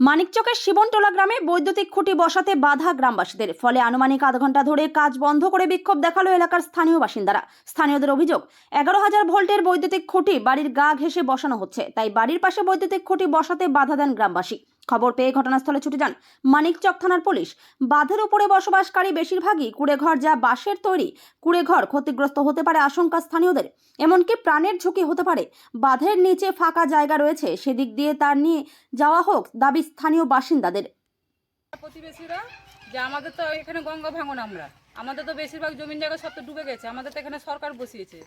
মানিকচকের শিবনটোলা গ্রামে বৈদ্যুতিক খুঁটি বসাতে বাধা গ্রামবাসীদের। ফলে আনুমানিক আধ ঘণ্টা ধরে কাজ বন্ধ করে বিক্ষোভ দেখাল এলাকার স্থানীয় বাসিন্দারা। স্থানীয়দের অভিযোগ, এগারো হাজার ভোল্টের বৈদ্যুতিক খুঁটি বাড়ির গা ঘেঁষে বসানো হচ্ছে। তাই বাড়ির পাশে বৈদ্যুতিক খুঁটি বসাতে বাধা দেন গ্রামবাসী। খবর পেয়ে ঘটনাস্থলে ছুটে যান মানিকচক থানার পুলিশ। বাঁধের উপরে বসবাসকারী বেশিরভাগই কুড়েঘর যা বাঁশের তৈরি কুড়েঘর ক্ষতিগ্রস্ত হতে পারে আশঙ্কা স্থানীয়দের। এমনকি প্রাণের ঝুঁকি হতে পারে। বাঁধের নিচে ফাঁকা জায়গা রয়েছে, সেদিক দিয়ে তার নিয়ে যাওয়া হোক দাবি স্থানীয় বাসিন্দাদের। প্রতিবেশীরা যে আমাদের তো এখানে গঙ্গা ভাঙন আমরা। আমাদের তো বেশিরভাগ জমিন জায়গা সব তো ডুবে গেছে। আমাদের তো এখানে সরকার বসিয়েছে।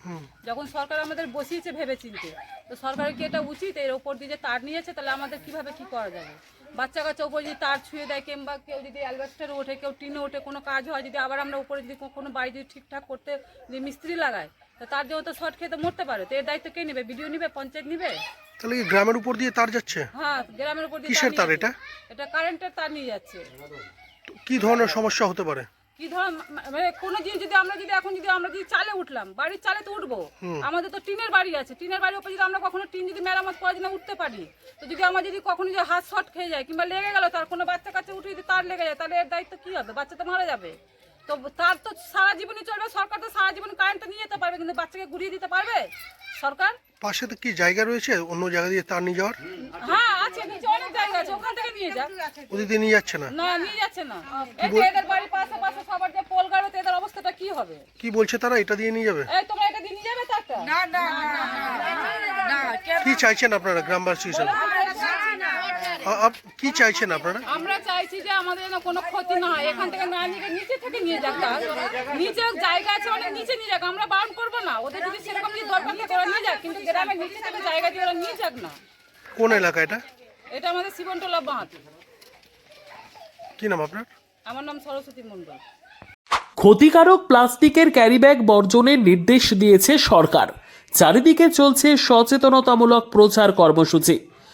যখন সরকার আমাদের বসিয়েছে ভেবে চিনতে তো সরকারের কি এটা উচিত? এর ওপর দিয়ে যে তার নিয়েছে তাহলে আমাদের কীভাবে কি করা যাবে? বাচ্চা কাচ্চা উপর যদি তার ছুঁয়ে দেয় কিংবা কেউ যদি অ্যালবাস্টারে ওঠে কেউ টিনে ওঠে কোনো কাজ হয় যদি আবার আমরা উপরে যদি কোনো বাড়ি যদি ঠিকঠাক করতে যদি মিস্ত্রি লাগায় তো তার জন্য তো শর্ট খেতে মরতে পারে। তো এর দায়িত্ব কে নেবে? বিডিও নিবে? পঞ্চায়েত নিবে? তাহলে কি গ্রামের উপর দিয়ে তার যাচ্ছে? হ্যাঁ গ্রামের উপর দিয়ে কিসের তার এটা? এটা কারেন্টের তার নিয়ে যাচ্ছে। কি ধরনের সমস্যা হতে পারে? কি ধর মানে কোনো জিনিস যদি আমরা যদি এখন যদি আমরা যদি চালে উঠলাম বাড়ির চালে তো উঠবো। আমাদের তো টিনের বাড়ি আছে। টিনের বাড়ির উপর যদি আমরা কখনো টিন যদি মেরামত করার জন্য উঠতে পারি তো যদি আমার যদি কখনো যদি হাত শর্ট খেয়ে যায় কিংবা লেগে গেল তার কোনো বাচ্চা কাচ্চা উঠে যদি তার লেগে যায় তাহলে এর দায়িত্ব কি হবে? বাচ্চা তো মারা যাবে। তো তার তো সারা জীবনই চলবে সরকার তো সারা জীবন কারেন্টটা নিয়ে যেতে পারবে কিন্তু বাচ্চাকে ঘুরিয়ে দিতে পারবে? সরকার পাশে তো কি জায়গা রয়েছে অন্য জায়গা দিয়ে তার নিয়ে যাওয়ার হ্যাঁ আছে নিচে অনেক জায়গা আছে ওখান থেকে নিয়ে যা ওদিক দিয়ে নিয়ে যাচ্ছে না না নিয়ে যাচ্ছে না এই এদের বাড়ির পাশে পাশে সবার যে পোল গাড়োতে এদের অবস্থাটা কি হবে কি বলছে তারা এটা দিয়ে নিয়ে যাবে এই তোমরা এটা দিয়ে নিয়ে যাবে তারটা না না কি চাইছেন আপনারা গ্রামবাসী হিসাবে কি চাইছেন আপনারা? আমরা চাইছি যে আমাদের যেন কোনো ক্ষতি না হয়। এখান থেকে না নিয়ে নিচে থেকে নিয়ে যাক নিচে জায়গা আছে অনেক নিচে নিয়ে যাক। আমরা বারণ করব না। ওদের যদি সেরকম যদি দরকার থাকে ওরা নিয়ে যাক। কিন্তু গ্রামের নিচে থেকে জায়গা দিয়ে ওরা নিয়ে যাক না। কোন এলাকা এটা? এটা আমাদের শিবনটোলা বাঁধ। কি নাম আপনার? আমার নাম সরস্বতী মণ্ডল ক্ষতিকারক প্লাস্টিকের ক্যারিব্যাগ বর্জনের নির্দেশ দিয়েছে সরকার। চারিদিকে চলছে সচেতনতামূলক প্রচার কর্মসূচি।